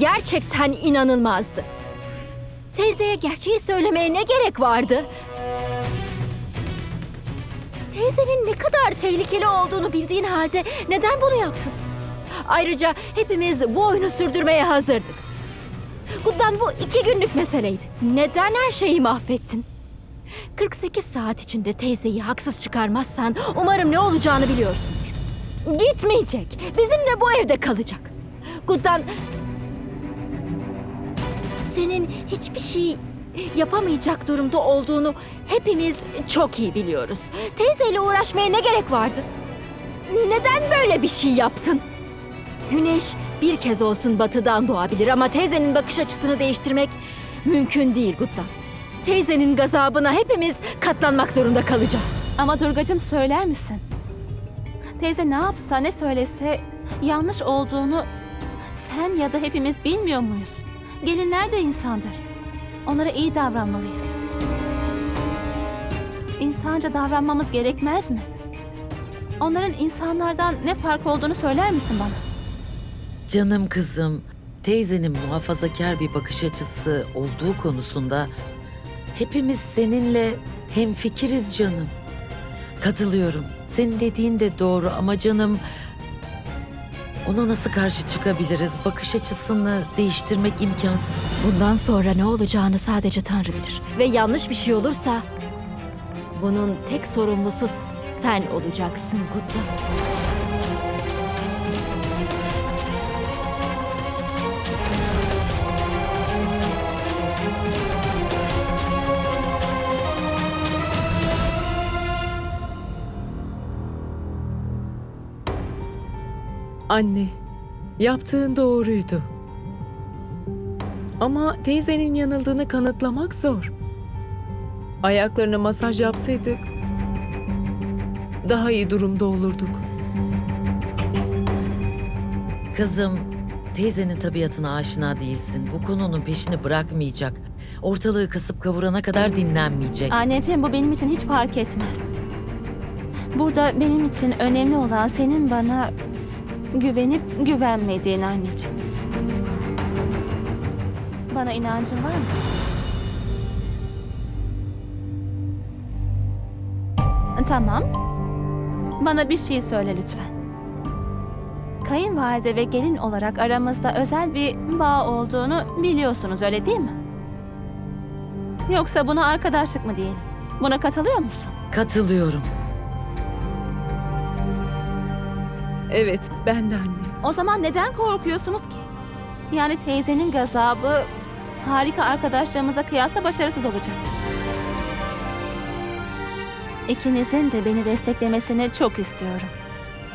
gerçekten inanılmazdı. Teyzeye gerçeği söylemeye ne gerek vardı? Teyzenin ne kadar tehlikeli olduğunu bildiğin halde neden bunu yaptın? Ayrıca hepimiz bu oyunu sürdürmeye hazırdık. Guddan bu iki günlük meseleydi. Neden her şeyi mahvettin? 48 saat içinde teyzeyi haksız çıkarmazsan umarım ne olacağını biliyorsundur. Gitmeyecek. Bizimle bu evde kalacak. Guddan... Senin hiçbir şey yapamayacak durumda olduğunu hepimiz çok iyi biliyoruz. Teyzeyle uğraşmaya ne gerek vardı? Neden böyle bir şey yaptın? Güneş bir kez olsun batıdan doğabilir ama teyzenin bakış açısını değiştirmek mümkün değil Guddan. Teyzenin gazabına hepimiz katlanmak zorunda kalacağız. Ama Durgacığım söyler misin? Teyze ne yapsa ne söylese yanlış olduğunu sen ya da hepimiz bilmiyor muyuz? Gelinler de insandır. Onlara iyi davranmalıyız. İnsanca davranmamız gerekmez mi? Onların insanlardan ne fark olduğunu söyler misin bana? Canım kızım, teyzenin muhafazakar bir bakış açısı olduğu konusunda hepimiz seninle hemfikiriz canım. Katılıyorum. Senin dediğin de doğru ama canım ona nasıl karşı çıkabiliriz? Bakış açısını değiştirmek imkansız. Bundan sonra ne olacağını sadece Tanrı bilir. Ve yanlış bir şey olursa bunun tek sorumlusu sen olacaksın Guddan. Anne, yaptığın doğruydu. Ama teyzenin yanıldığını kanıtlamak zor. Ayaklarına masaj yapsaydık daha iyi durumda olurduk. Kızım, teyzenin tabiatına aşina değilsin. Bu konunun peşini bırakmayacak. Ortalığı kasıp kavurana kadar dinlenmeyecek. Anneciğim bu benim için hiç fark etmez. Burada benim için önemli olan senin bana güvenip güvenmediğin anneciğim. Bana inancın var mı? Tamam. Bana bir şey söyle lütfen. Kayınvalide ve gelin olarak aramızda özel bir bağ olduğunu biliyorsunuz öyle değil mi? Yoksa buna arkadaşlık mı diyelim? Buna katılıyor musun? Katılıyorum. Evet, ben de anne. O zaman neden korkuyorsunuz ki? Yani teyzenin gazabı harika arkadaşlarımıza kıyasla başarısız olacak. İkinizin de beni desteklemesini çok istiyorum.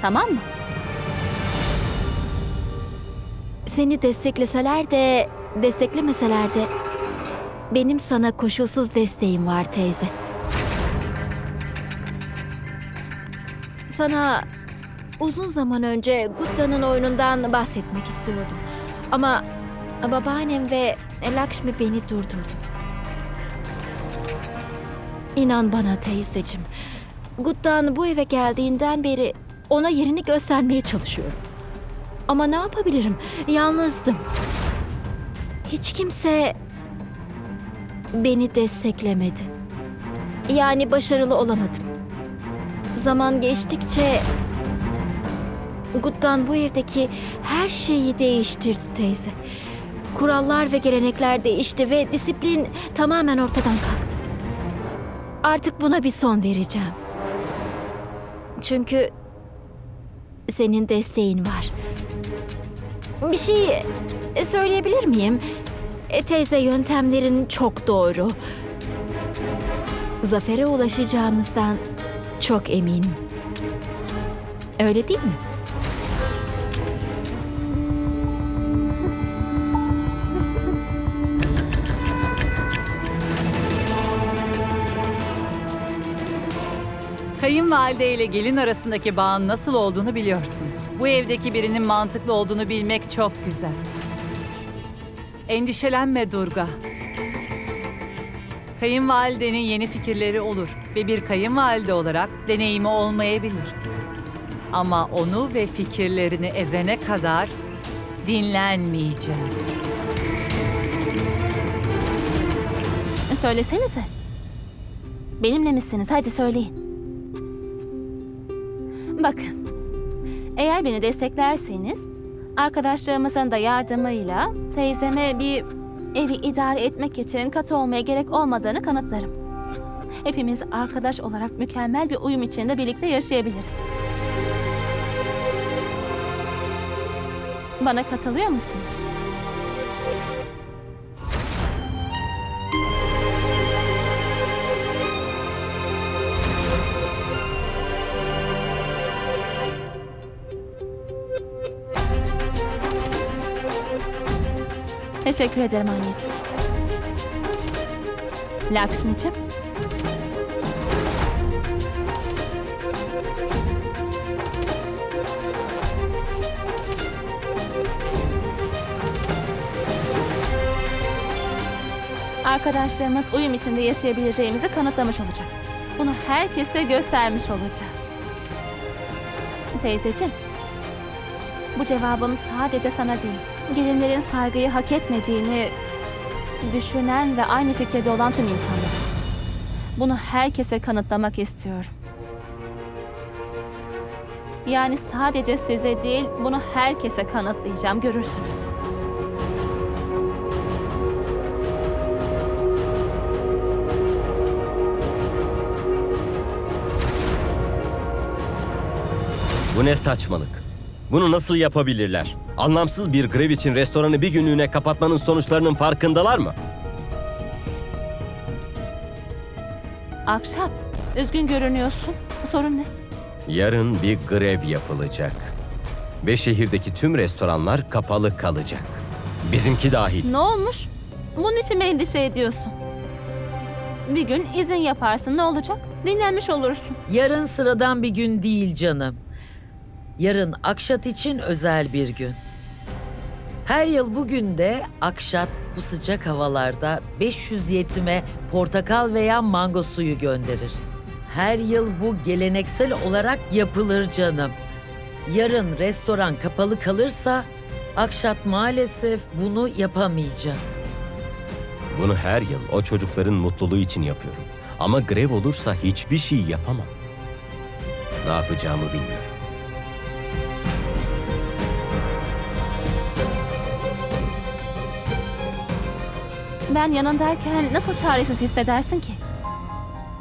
Tamam mı? Seni destekleseler de desteklemeseler de benim sana koşulsuz desteğim var teyze. Sana uzun zaman önce Gutta'nın oyunundan bahsetmek istiyordum. Ama babaannem ve Lakshmi beni durdurdu. İnan bana teyzeciğim. Guttan bu eve geldiğinden beri ona yerini göstermeye çalışıyorum. Ama ne yapabilirim? Yalnızdım. Hiç kimse beni desteklemedi. Yani başarılı olamadım. Zaman geçtikçe Guttan bu evdeki her şeyi değiştirdi teyze. Kurallar ve gelenekler değişti ve disiplin tamamen ortadan kalktı. Artık buna bir son vereceğim. Çünkü senin desteğin var. Bir şey söyleyebilir miyim? E, teyze yöntemlerin çok doğru. Zafere ulaşacağımızdan çok eminim. Öyle değil mi? Kayınvalide ile gelin arasındaki bağın nasıl olduğunu biliyorsun. Bu evdeki birinin mantıklı olduğunu bilmek çok güzel. Endişelenme Durga. Kayınvalidenin yeni fikirleri olur ve bir kayınvalide olarak deneyimi olmayabilir. Ama onu ve fikirlerini ezene kadar dinlenmeyeceğim. Söylesenize. Benimle misiniz? Hadi söyleyin. Bakın. Eğer beni desteklerseniz arkadaşlarımızın da yardımıyla teyzeme bir evi idare etmek için katı olmaya gerek olmadığını kanıtlarım. Hepimiz arkadaş olarak mükemmel bir uyum içinde birlikte yaşayabiliriz. Bana katılıyor musunuz? Teşekkür ederim anneciğim. Lakşmi'ciğim. Arkadaşlarımız uyum içinde yaşayabileceğimizi kanıtlamış olacak. Bunu herkese göstermiş olacağız. Teyzeciğim, bu cevabım sadece sana değil, gelinlerin saygıyı hak etmediğini düşünen ve aynı fikirde olan tüm insanlara. Bunu herkese kanıtlamak istiyorum. Yani sadece size değil, bunu herkese kanıtlayacağım, görürsünüz. Bu ne saçmalık? Bunu nasıl yapabilirler? Anlamsız bir grev için restoranı bir günlüğüne kapatmanın sonuçlarının farkındalar mı? Akşat, üzgün görünüyorsun. Sorun ne? Yarın bir grev yapılacak. Ve şehirdeki tüm restoranlar kapalı kalacak. Bizimki dahil. Ne olmuş? Bunun için mi endişe ediyorsun? Bir gün izin yaparsın ne olacak? Dinlenmiş olursun. Yarın sıradan bir gün değil canım. Yarın Akşat için özel bir gün. Her yıl bugün de Akşat bu sıcak havalarda 500 yetime portakal veya mango suyu gönderir. Her yıl bu geleneksel olarak yapılır canım. Yarın restoran kapalı kalırsa Akşat maalesef bunu yapamayacak. Bunu her yıl o çocukların mutluluğu için yapıyorum. Ama grev olursa hiçbir şey yapamam. Ne yapacağımı bilmiyorum. Ben yanındayken nasıl çaresiz hissedersin ki?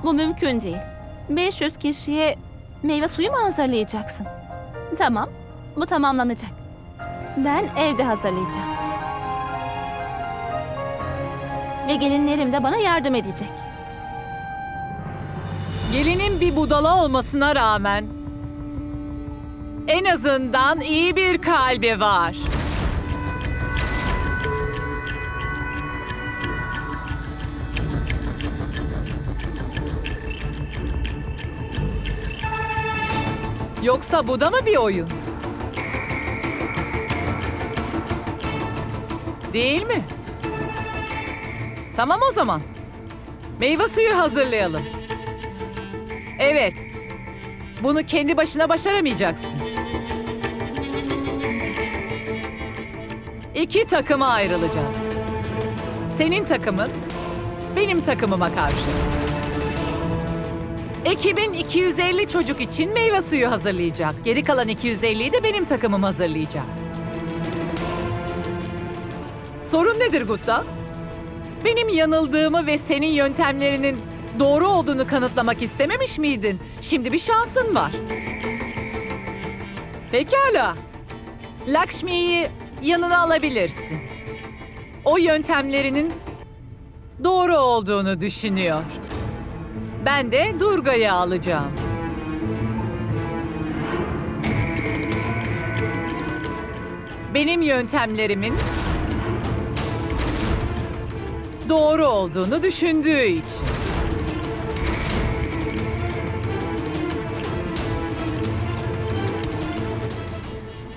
Bu mümkün değil. 500 kişiye meyve suyu mu hazırlayacaksın? Tamam, bu tamamlanacak. Ben evde hazırlayacağım. Ve gelinlerim de bana yardım edecek. Gelinin bir budala olmasına rağmen en azından iyi bir kalbi var. Yoksa bu da mı bir oyun? Değil mi? Tamam o zaman. Meyve suyu hazırlayalım. Evet. Bunu kendi başına başaramayacaksın. İki takıma ayrılacağız. Senin takımın benim takımıma karşı. Ekibin 250 çocuk için meyve suyu hazırlayacak. Geri kalan 250'yi de benim takımım hazırlayacak. Sorun nedir Gutta? Benim yanıldığımı ve senin yöntemlerinin doğru olduğunu kanıtlamak istememiş miydin? Şimdi bir şansın var. Pekala. Lakshmi'yi yanına alabilirsin. O yöntemlerinin doğru olduğunu düşünüyor. Ben de Durga'yı alacağım. Benim yöntemlerimin doğru olduğunu düşündüğü için.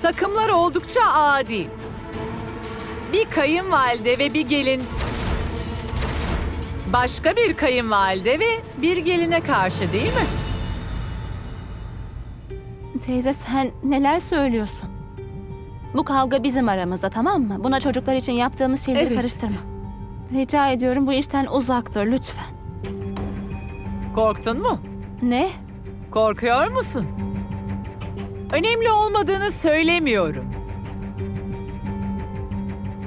Takımlar oldukça adi. Bir kayınvalide ve bir gelin başka bir kayınvalide ve bir geline karşı değil mi? Teyze sen neler söylüyorsun? Bu kavga bizim aramızda tamam mı? Buna çocuklar için yaptığımız şeyleri Evet. karıştırma. Rica ediyorum bu işten uzak dur lütfen. Korktun mu? Ne? Korkuyor musun? Önemli olmadığını söylemiyorum.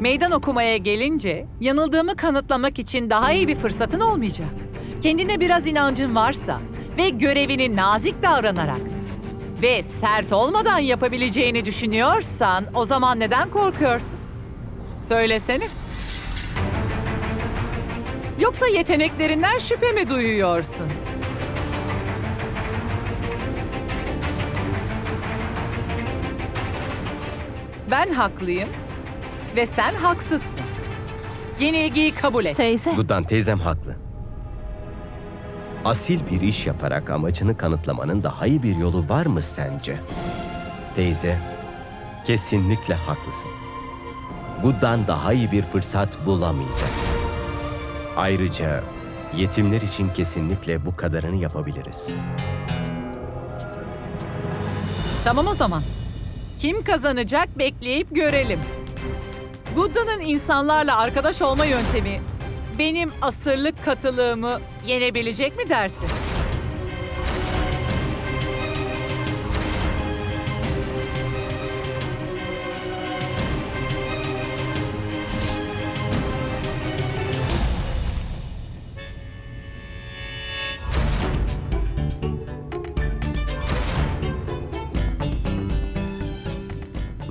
Meydan okumaya gelince yanıldığımı kanıtlamak için daha iyi bir fırsatın olmayacak. Kendine biraz inancın varsa ve görevini nazik davranarak ve sert olmadan yapabileceğini düşünüyorsan o zaman neden korkuyorsun? Söylesene. Yoksa yeteneklerinden şüphe mi duyuyorsun? Ben haklıyım ve sen haksızsın. Yenilgiyi kabul et. Teyze. Guddan teyzem haklı. Asil bir iş yaparak amacını kanıtlamanın daha iyi bir yolu var mı sence? Teyze, kesinlikle haklısın. Guddan daha iyi bir fırsat bulamayacak. Ayrıca yetimler için kesinlikle bu kadarını yapabiliriz. Tamam o zaman. Kim kazanacak bekleyip görelim. Buddha'nın insanlarla arkadaş olma yöntemi benim asırlık katılığımı yenebilecek mi dersin?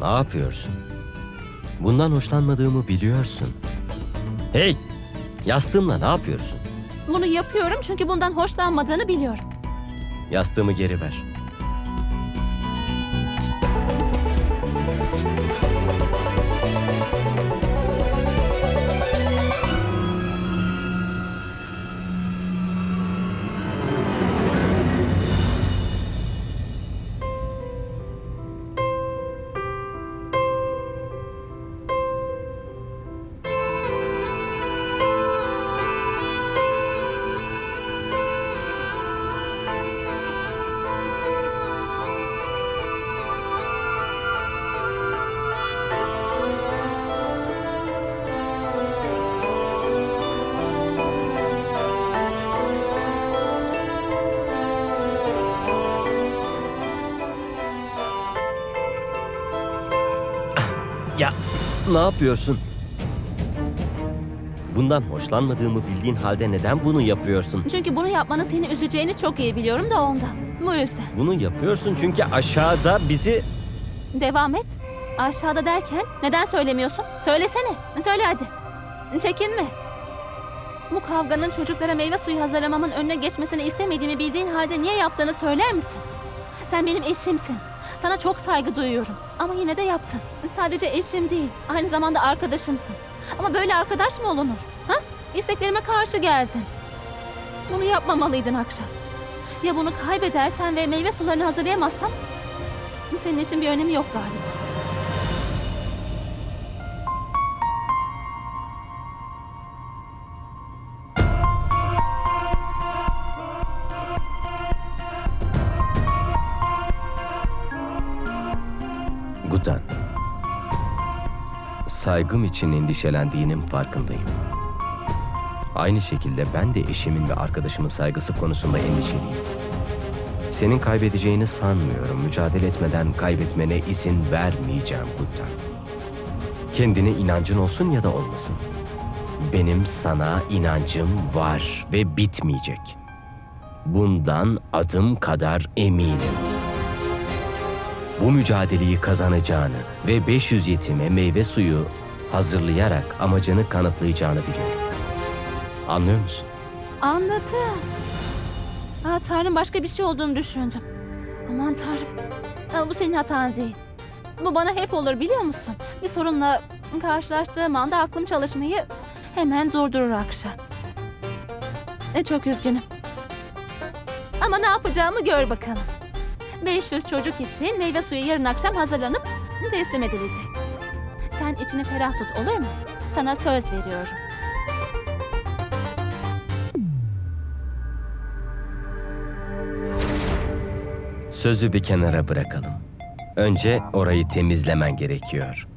Ne yapıyorsun? Bundan hoşlanmadığımı biliyorsun. Hey! Yastığımla ne yapıyorsun? Bunu yapıyorum çünkü bundan hoşlanmadığını biliyorum. Yastığımı geri ver. Ne yapıyorsun? Bundan hoşlanmadığımı bildiğin halde neden bunu yapıyorsun? Çünkü bunu yapmanın seni üzeceğini çok iyi biliyorum da ondan. Bu yüzden. Bunu yapıyorsun çünkü aşağıda bizi... Devam et. Aşağıda derken neden söylemiyorsun? Söylesene. Söyle hadi. Çekinme. Bu kavganın çocuklara meyve suyu hazırlamamın önüne geçmesini istemediğimi bildiğin halde niye yaptığını söyler misin? Sen benim eşimsin. Sana çok saygı duyuyorum. Ama yine de yaptın. Sadece eşim değil, aynı zamanda arkadaşımsın. Ama böyle arkadaş mı olunur? Ha? İsteklerime karşı geldin. Bunu yapmamalıydın Akşat. Ya bunu kaybedersen ve meyve sularını hazırlayamazsan? Senin için bir önemi yok galiba. Gudan. Saygım için endişelendiğinin farkındayım. Aynı şekilde ben de eşimin ve arkadaşımın saygısı konusunda endişeliyim. Senin kaybedeceğini sanmıyorum. Mücadele etmeden kaybetmene izin vermeyeceğim Gudan. Kendine inancın olsun ya da olmasın. Benim sana inancım var ve bitmeyecek. Bundan adım kadar eminim bu mücadeleyi kazanacağını ve 500 yetime meyve suyu hazırlayarak amacını kanıtlayacağını biliyorum. Anlıyor musun? Anladım. Aa, Tanrım başka bir şey olduğunu düşündüm. Aman Tanrım. Ama bu senin hatan değil. Bu bana hep olur biliyor musun? Bir sorunla karşılaştığım anda aklım çalışmayı hemen durdurur Akşat. E, çok üzgünüm. Ama ne yapacağımı gör bakalım. 500 çocuk için meyve suyu yarın akşam hazırlanıp teslim edilecek. Sen içini ferah tut olur mu? Sana söz veriyorum. Sözü bir kenara bırakalım. Önce orayı temizlemen gerekiyor.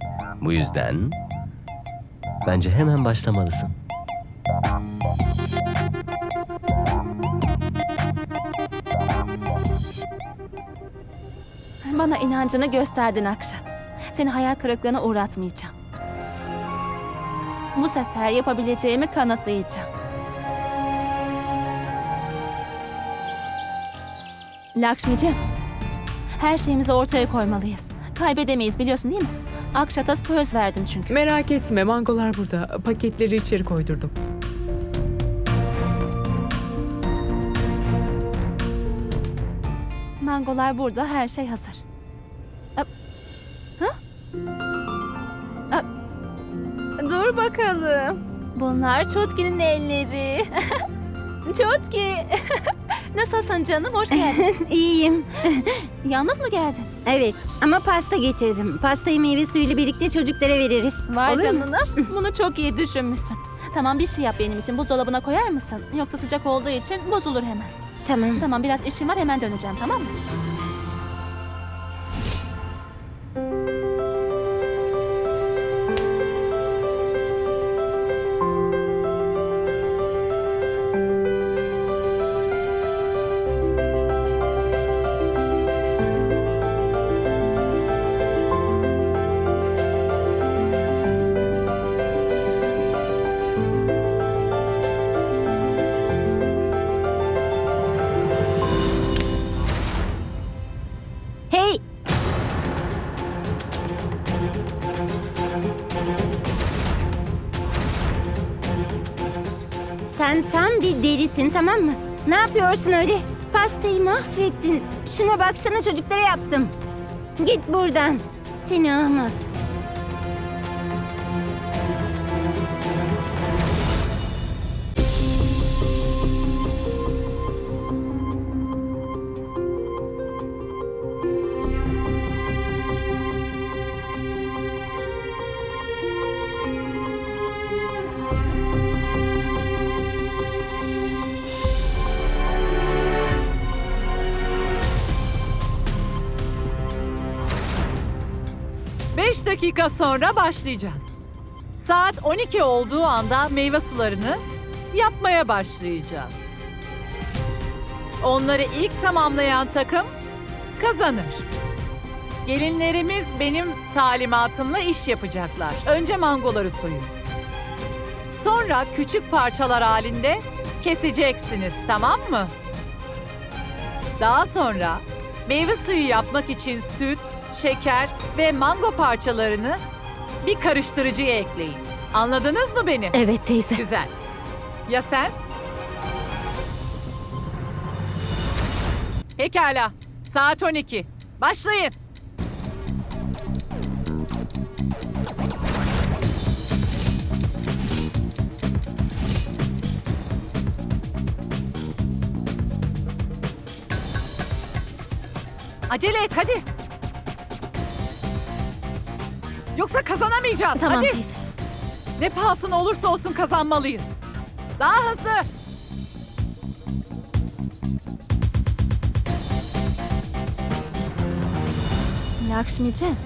Bu yüzden bence hemen başlamalısın. Bana inancını gösterdin Akşat. Seni hayal kırıklığına uğratmayacağım. Bu sefer yapabileceğimi kanıtlayacağım. Lakşmi'cim, her şeyimizi ortaya koymalıyız. Kaybedemeyiz biliyorsun değil mi? Akşat'a söz verdim çünkü. Merak etme mangolar burada. Paketleri içeri koydurdum. Mangolar burada, her şey hazır. Ha? Dur bakalım. Bunlar Çotki'nin elleri. Çotki. Nasılsın canım? Hoş geldin. İyiyim. Yalnız mı geldin? Evet ama pasta getirdim. Pastayı meyve suyuyla birlikte çocuklara veririz. Vay Olur mu? canına. Bunu çok iyi düşünmüşsün. Tamam bir şey yap benim için. Buzdolabına koyar mısın? Yoksa sıcak olduğu için bozulur hemen. Tamam. Tamam biraz işim var hemen döneceğim tamam mı? Sen tam bir delisin tamam mı? Ne yapıyorsun öyle? Pastayı mahvettin. Şuna baksana çocuklara yaptım. Git buradan. Seni ahmak. Beş dakika sonra başlayacağız. Saat 12 olduğu anda meyve sularını yapmaya başlayacağız. Onları ilk tamamlayan takım kazanır. Gelinlerimiz benim talimatımla iş yapacaklar. Önce mangoları soyun. Sonra küçük parçalar halinde keseceksiniz, tamam mı? Daha sonra meyve suyu yapmak için süt, şeker ve mango parçalarını bir karıştırıcıya ekleyin. Anladınız mı beni? Evet teyze. Güzel. Ya sen? Pekala. Saat 12. Başlayın. Acele et hadi. Yoksa kazanamayacağız. Tamam hadi. teyze. Ne pahasına olursa olsun kazanmalıyız. Daha hızlı. Lakşmi'cim,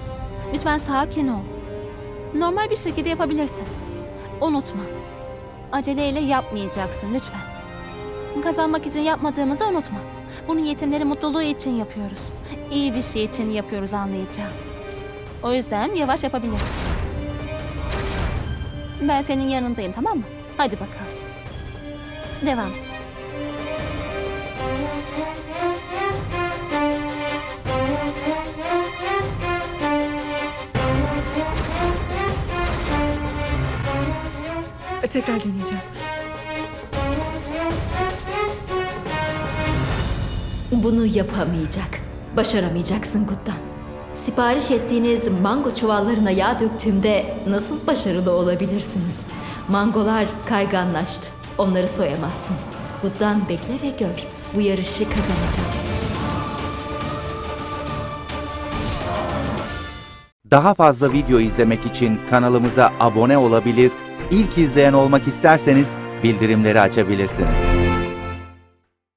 lütfen sakin ol. Normal bir şekilde yapabilirsin. Unutma. Aceleyle yapmayacaksın lütfen. Kazanmak için yapmadığımızı unutma. Bunu yetimlerin mutluluğu için yapıyoruz. İyi bir şey için yapıyoruz anlayacağım. O yüzden yavaş yapabilirsin. Ben senin yanındayım tamam mı? Hadi bakalım. Devam et. Tekrar deneyeceğim. Bunu yapamayacak. Başaramayacaksın Guttan. Sipariş ettiğiniz mango çuvallarına yağ döktüğümde nasıl başarılı olabilirsiniz? Mangolar kayganlaştı. Onları soyamazsın. Guttan bekle ve gör. Bu yarışı kazanacağım. Daha fazla video izlemek için kanalımıza abone olabilir, ilk izleyen olmak isterseniz bildirimleri açabilirsiniz.